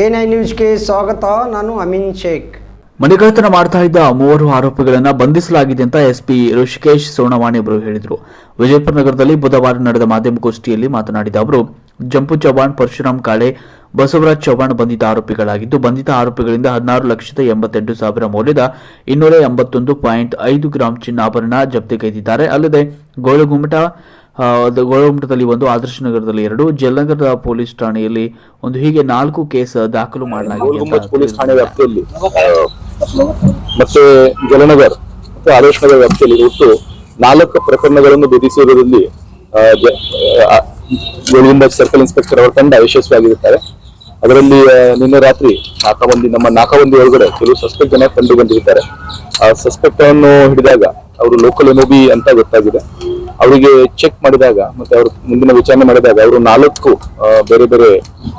A nine ನ್ಯೂಸ್ಗೆ ಸ್ವಾಗತ, ನಾನು ಅಮಿನ್ ಶೇಖ್. ಮನೆಗಳತನ ಮಾಡ್ತಾ ಇದ್ದ ಮೂವರು ಆರೋಪಿಗಳನ್ನು ಬಂಧಿಸಲಾಗಿದೆ ಅಂತ ಎಸ್ಪಿ ಋಷಿಕೇಶ್ ಸೋಣವಾಣಿ ಅವರು ಹೇಳಿದರು. ವಿಜಯಪುರ ನಗರದಲ್ಲಿ ಬುಧವಾರ ನಡೆದ ಮಾಧ್ಯಮಗೋಷ್ಠಿಯಲ್ಲಿ ಮಾತನಾಡಿದ ಅವರು ಜಂಪು ಚೌಹಾಣ್, ಪರಶುರಾಮ್ ಕಾಳೆ, ಬಸವರಾಜ್ ಚೌಹಾಣ್ ಬಂಧಿತ ಆರೋಪಿಗಳಾಗಿದ್ದು, ಬಂಧಿತ ಆರೋಪಿಗಳಿಂದ ಹದಿನಾರು ಲಕ್ಷದ ಎಂಬತ್ತೆಂಟು ಸಾವಿರ ಮೌಲ್ಯದ ಇನ್ನೂರ ಎಂಬತ್ತೊಂದು ಪಾಯಿಂಟ್ ಐದು ಗ್ರಾಂ ಚಿನ್ನಾಭರಣ ಜಪ್ತಿಗೈದಿದ್ದಾರೆ ಅಲ್ಲದೆ ಗೋಳಗುಮಟ ಗೋಳಗುಮಟದಲ್ಲಿ ಒಂದು ಆದರ್ಶ ನಗರದಲ್ಲಿ ಎರಡು ಜಲನಗರದ ಪೊಲೀಸ್ ಠಾಣೆಯಲ್ಲಿ ಒಂದು ಹೀಗೆ ನಾಲ್ಕು ಕೇಸ್ ದಾಖಲು ಮಾಡಲಾಗಿದೆ ಪೊಲೀಸ್ ಠಾಣೆ ವ್ಯಾಪ್ತಿಯಲ್ಲಿ ಮತ್ತೆ ಜಲನಗರ್ ಮತ್ತೆ ಆದರ್ಶ ನಗರ ವ್ಯಾಪ್ತಿಯಲ್ಲಿ ಒಟ್ಟು ನಾಲ್ಕು ಪ್ರಕರಣಗಳನ್ನು ಗೋಲ್ಗುಂಬಜ್ ಸರ್ಕಲ್ ಇನ್ಸ್ಪೆಕ್ಟರ್ ಅವರ ತಂಡ ಯಶಸ್ವಿಯಾಗಿರುತ್ತಾರೆ. ಅದರಲ್ಲಿ ನಿನ್ನೆ ರಾತ್ರಿ ನಾಕವಂದಿ ನಮ್ಮ ನಾಕಬಂದಿ ಒಳಗಡೆ ಕೆಲವು ಸಸ್ಪೆಕ್ಟ್ ಜನ ಕಂಡು ಬಂದಿದ್ದಾರೆ ಆ ಸಸ್ಪೆಕ್ಟ್ ಅನ್ನು ಹಿಡಿದಾಗ ಅವರು ಲೋಕಲ್ ಎನೋಬಿ ಅಂತ ಗೊತ್ತಾಗಿದೆ. ಅವರಿಗೆ ಚೆಕ್ ಮಾಡಿದಾಗ ಮತ್ತೆ ಅವರು ಮುಂದಿನ ವಿಚಾರಣೆ ಮಾಡಿದಾಗ ಅವರು ನಾಲ್ಕು ಬೇರೆ ಬೇರೆ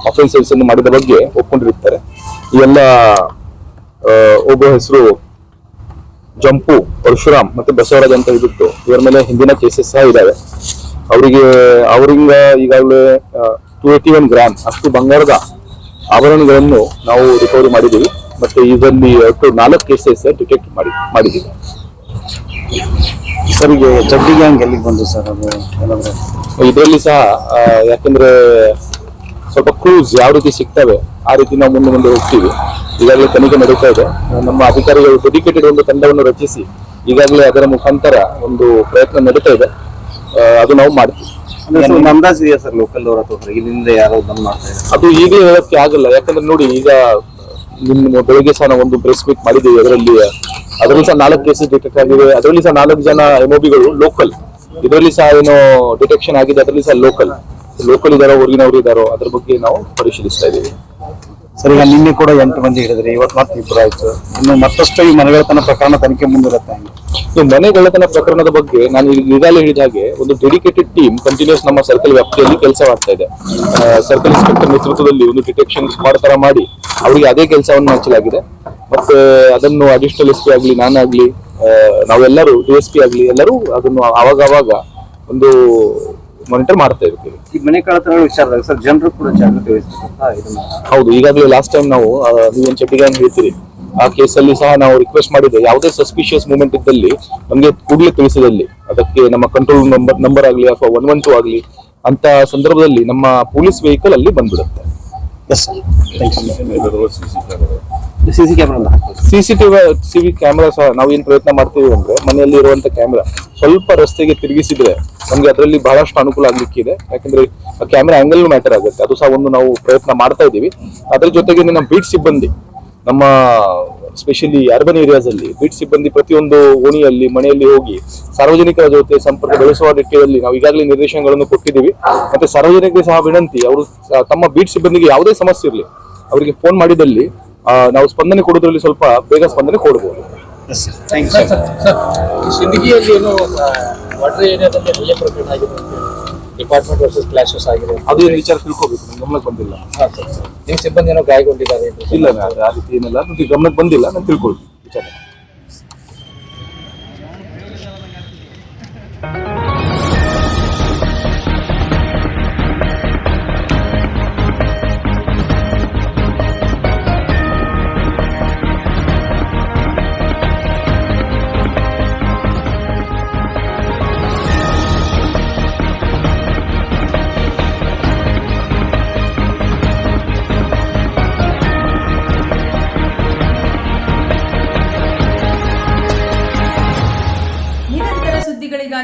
ಅಫೆನ್ಸಸ್ ಅನ್ನು ಮಾಡಿದ ಬಗ್ಗೆ ಒಪ್ಕೊಂಡಿರುತ್ತಾರೆ ಈ ಒಬ್ಬ ಹೆಸರು ಜಂಪು, ಪರಶುರಾಮ್ ಮತ್ತೆ ಬಸವರಾಜ್ ಅಂತ ಇದ್ದಿತ್ತು. ಇವರ ಮೇಲೆ ಹಿಂದಿನ ಕೇಸಸ್ ಸಹ ಇದಾವೆ. ಅವರಿಗೆ, ಅವರಿಂದ ಈಗಾಗಲೇ ಟೂ ಏಟಿ ಒನ್ ಗ್ರಾಮ್ ಅಷ್ಟು ಬಂಗಾರದ ಆಭರಣಗಳನ್ನು ನಾವು ರಿಕವರಿ ಮಾಡಿದ್ದೀವಿ. ಮತ್ತೆ ಇದರಲ್ಲಿ ಒಟ್ಟು ನಾಲ್ಕು ಕೇಸಸ್ ಡಿಟೆಕ್ಟ್ ಮಾಡಿ, ಮಾಡಿದ್ದೀವಿ. ಸರ್ ಈಗ ಚಡ್ಡಿ ಗ್ಯಾಂಗ್ ಎಲ್ಲಿಗೆ ಬಂದು ಸರ್ ಅದು? ಏನಾದ್ರು? ಇದರಲ್ಲಿ ಸಹ ಆ, ಯಾಕಂದ್ರೆ ಸ್ವಲ್ಪ ಕ್ಲೂಸ್ ಯಾವ ರೀತಿ ಸಿಗ್ತವೆ ಆ ರೀತಿ ನಾವು ಮುಂದೆ ಮುಂದೆ ಹೋಗ್ತೀವಿ. ಈಗಾಗಲೇ ತನಿಖೆ ನಡೀತಾ ಇದೆ. ನಮ್ಮ ಅಧಿಕಾರಿಗಳು ಡೆಡಿಕೇಟೆಡ್ ಒಂದು ತಂಡವನ್ನು ರಚಿಸಿ ಈಗಾಗಲೇ ಅದರ ಮುಖಾಂತರ ಒಂದು ಪ್ರಯತ್ನ ನಡೀತಾ ಇದೆ. ಆ, ಅದು ನಾವು ಮಾಡ್ತೀವಿ. ಅಂದ್ರೆ ಸರ್ ಒಂದು ಅಂದಾಜು ಇದೆಯಾ ಸರ್ ಲೋಕಲ್ ಅವ್ರ ಹತ್ರ? ಇಲ್ಲಿಂದ ಯಾರೋ ಬಂದ್ ಮಾಡ್ತಾ ಇದ್ದಾರೆ? ಅದು ಈಗಲೇ ಹೇಳೋಕೆ ಆಗಲ್ಲ. ಯಾಕಂದ್ರೆ ನೋಡಿ ಈಗ ನಿನ್ನ ಬೆಳಿಗ್ಗೆ ಸಹ ನಾವು ಒಂದು ಪ್ರೆಸ್ ಮೀಟ್ ಮಾಡಿದ್ದೀವಿ ಅದರಲ್ಲಿ. ಅದರಲ್ಲಿ ಸಹ ನಾಲ್ಕು ಕೇಸಸ್ ಡಿಟೆಕ್ಟ್ ಆಗಿದೆ ಅದರಲ್ಲಿ ಸಹ ನಾಲ್ಕು ಜನ ಎಮೋಬಿಗಳು ಲೋಕಲ್ ಇದರಲ್ಲಿ ಸಹ ಏನು ಡಿಟೆಕ್ಷನ್ ಆಗಿದೆ, ಅದರಲ್ಲಿ ಸಹ ಲೋಕಲ್ ಲೋಕಲ್ ಇದಾರೋ ಹೊರಗಿನವರು ಇದಾರೋ, ಅದ್ರ ಬಗ್ಗೆ ನಾವು ಪರಿಶೀಲಿಸ್ತಾ ಇದ್ದೀವಿ. ಸರ್, ಈಗ ನಿನ್ನೆ ಕೂಡ ಎಂಟು ಮಂದಿ ಹಿಡಿದ್ರಿ, ಇವತ್ತು ಮತ್ತೆ ಇಬ್ಬರು ಆಯ್ತು. ಇನ್ನು ಮತ್ತಷ್ಟು ಈ ಮನೆಗಳತನ ಪ್ರಕರಣ ತನಿಖೆ ಮುಂದಿರುತ್ತೆ ಈ ಮನೆಗಳತನ ಪ್ರಕರಣದ ಬಗ್ಗೆ ನಾನು ಈಗ ಈಗಾಗಲೇ ಹೇಳಿದ ಹಾಗೆ ಒಂದು ಡೆಡಿಕೇಟೆಡ್ ಟೀಮ್ ಕಂಟಿನ್ಯೂಸ್ ನಮ್ಮ ಸರ್ಕಲ್ ವ್ಯಾಪ್ತಿಯಲ್ಲಿ ಕೆಲಸ ಮಾಡ್ತಾ ಇದೆ. ಸರ್ಕಲ್ ಇನ್ಸ್ಪೆಕ್ಟರ್ ನೇತೃತ್ವದಲ್ಲಿ ಒಂದು ಡಿಟೆಕ್ಷನ್ ಸ್ಕ್ವಾಡ್ ತರ ಮಾಡಿ ಅವರಿಗೆ ಅದೇ ಕೆಲಸವನ್ನು ಹಂಚಲಾಗಿದೆ. ಮತ್ತೆ ಅದನ್ನು ಅಡಿಷನಲ್ ಎಸ್ ಪಿ ಆಗ್ಲಿ, ನಾನಾಗ್ಲಿ ನಾವೆಲ್ಲರೂ ಡಿ ಎಸ್ ಪಿ ಆಗ್ಲಿ ಎಲ್ಲರೂ ಅದನ್ನು ಅವಾಗವಾಗ ಅವಾಗ ಒಂದು ಮಾನಿಟರ್ ಮಾಡ್ತಾ ಇರ್ತೀವಿ. ಈ ಮನೆ ಕಳ್ಳತನ ವಿಚಾರದಾಗ ಸರ್ ಜನರು ಕೂಡ ಜಾಗೃತಿ ವಹಿಸ್ತಾ ಇದನ್ನ ಹೌದು ಈಗಾಗಲೇ ಲಾಸ್ಟ್ ಟೈಮ್ ನಾವು ನೀವು ನೀವೇನ್ ಚಟ್ಟಿಗೆ ಅಂತ ಹೇಳ್ತೀರಿ. ಆ ಕೇಸಲ್ಲಿ ಸಹ ನಾವು ರಿಕ್ವೆಸ್ಟ್ ಮಾಡಿದ್ದೆ. ಯಾವುದೇ ಸಸ್ಪಿಷಿಯಸ್ ಮೂಮೆಂಟ್ ಇದ್ದಲ್ಲಿ ನಮಗೆ ಕೂಡಲೇ ತಿಳಿಸಿದಲ್ಲಿ. ಅದಕ್ಕೆ ನಮ್ಮ ಕಂಟ್ರೋಲ್ ನಂಬರ್ ನಂಬರ್ ಆಗಲಿ ಅಥವಾ ಒನ್ ಒನ್ ಟೂ ಆಗಲಿ ಅಂತ ಸಂದರ್ಭದಲ್ಲಿ ನಮ್ಮ ಪೊಲೀಸ್ ವೆಹಿಕಲ್ ಅಲ್ಲಿ ಬಂದ್ಬಿಡುತ್ತೆ. Yes C C camera C CV camera ಸಹ ನಾವು ಏನ್ ಪ್ರಯತ್ನ ಮಾಡ್ತೀವಿ ಅಂದ್ರೆ ಮನೆಯಲ್ಲಿ ಇರುವಂತ ಕ್ಯಾಮೆರಾ ಸ್ವಲ್ಪ ರಸ್ತೆಗೆ ತಿರುಗಿಸಿದ್ರೆ ನಮ್ಗೆ ಅದರಲ್ಲಿ ಬಹಳಷ್ಟು ಅನುಕೂಲ ಆಗ್ಲಿಕ್ಕಿದೆ ಯಾಕಂದ್ರೆ ಕ್ಯಾಮೆರಾ ಆಂಗಲ್ ಮ್ಯಾಟರ್ ಆಗುತ್ತೆ. ಅದು ಸಹ ಒಂದು ನಾವು ಪ್ರಯತ್ನ ಮಾಡ್ತಾ ಇದ್ದೀವಿ. ಅದ್ರ ಜೊತೆಗೆ ನಮ್ಮ ಬೀಟ್ ಸಿಬ್ಬಂದಿ, ನಮ್ಮ ಸ್ಪೆಷಲಿ ಅರ್ಬನ್ ಏರಿಯಾಸ್ ಅಲ್ಲಿ ಬೀಟ್ ಸಿಬ್ಬಂದಿ ಪ್ರತಿಯೊಂದು ಓಣಿಯಲ್ಲಿ, ಮನೆಯಲ್ಲಿ ಹೋಗಿ ಸಾರ್ವಜನಿಕರ ಜೊತೆ ಸಂಪರ್ಕ ಬೆಳೆಸುವ ನಿಟ್ಟಿನಲ್ಲಿ ನಾವು ಈಗಾಗಲೇ ನಿರ್ದೇಶನಗಳನ್ನು ಕೊಟ್ಟಿದ್ದೀವಿ. ಮತ್ತೆ ಸಾರ್ವಜನಿಕರಿಗೆ ಸಹ ವಿನಂತಿ, ಅವರು ತಮ್ಮ ಬೀಟ್ ಸಿಬ್ಬಂದಿಗೆ ಯಾವುದೇ ಸಮಸ್ಯೆ ಇರಲಿ, ಅವರಿಗೆ ಫೋನ್ ಮಾಡಿದಲ್ಲಿ ನಾವು ಸ್ಪಂದನೆ ಕೊಡೋದ್ರಲ್ಲಿ ಸ್ವಲ್ಪ ಬೇಗ ಸ್ಪಂದನೆ ಕೊಡಬಹುದು ಎಸ್ ಥ್ಯಾಂಕ್ ಯು ಸಿಂದಗಿಯಲ್ಲಿ ಏನು ವಾಟರ್ ಏರಿಯಾದಲ್ಲಿ ಹಲ್ಲೆ ಪ್ರಕರಣ ಆಗಿದೆ ಡಿಪಾರ್ಟ್ಮೆಂಟ್ ವರ್ಸಸ್ ಕ್ಲಾಶಸ್ ಆಗಿದೆ ಅದು ಏನು ವಿಚಾರ ತಿಳ್ಕೋಬೇಕು ನಮ್ಗೆ ಗಮನಕ್ಕೆ ಬಂದಿಲ್ಲ. ಹಾಂ ಸರ್ ನಿಮ್ಮ ಸಿಬ್ಬಂದಿ ಏನೋ ಗಾಯಗೊಂಡಿದ್ದಾರೆ. ಇಲ್ಲ ಆ ರೀತಿ ಏನಿಲ್ಲ. ನಮಗೆ ಗಮನಕ್ಕೆ ಬಂದಿಲ್ಲ ನಾನು ತಿಳ್ಕೊಳ್ತೀನಿ. ವಿಚಾರ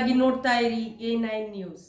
ನಿರಂತರ ಸುದ್ದಿಗಳಿಗಾಗಿ ನೋಡ್ತಾ ಇರಿ ಎ ನೈನ್ ನ್ಯೂಸ್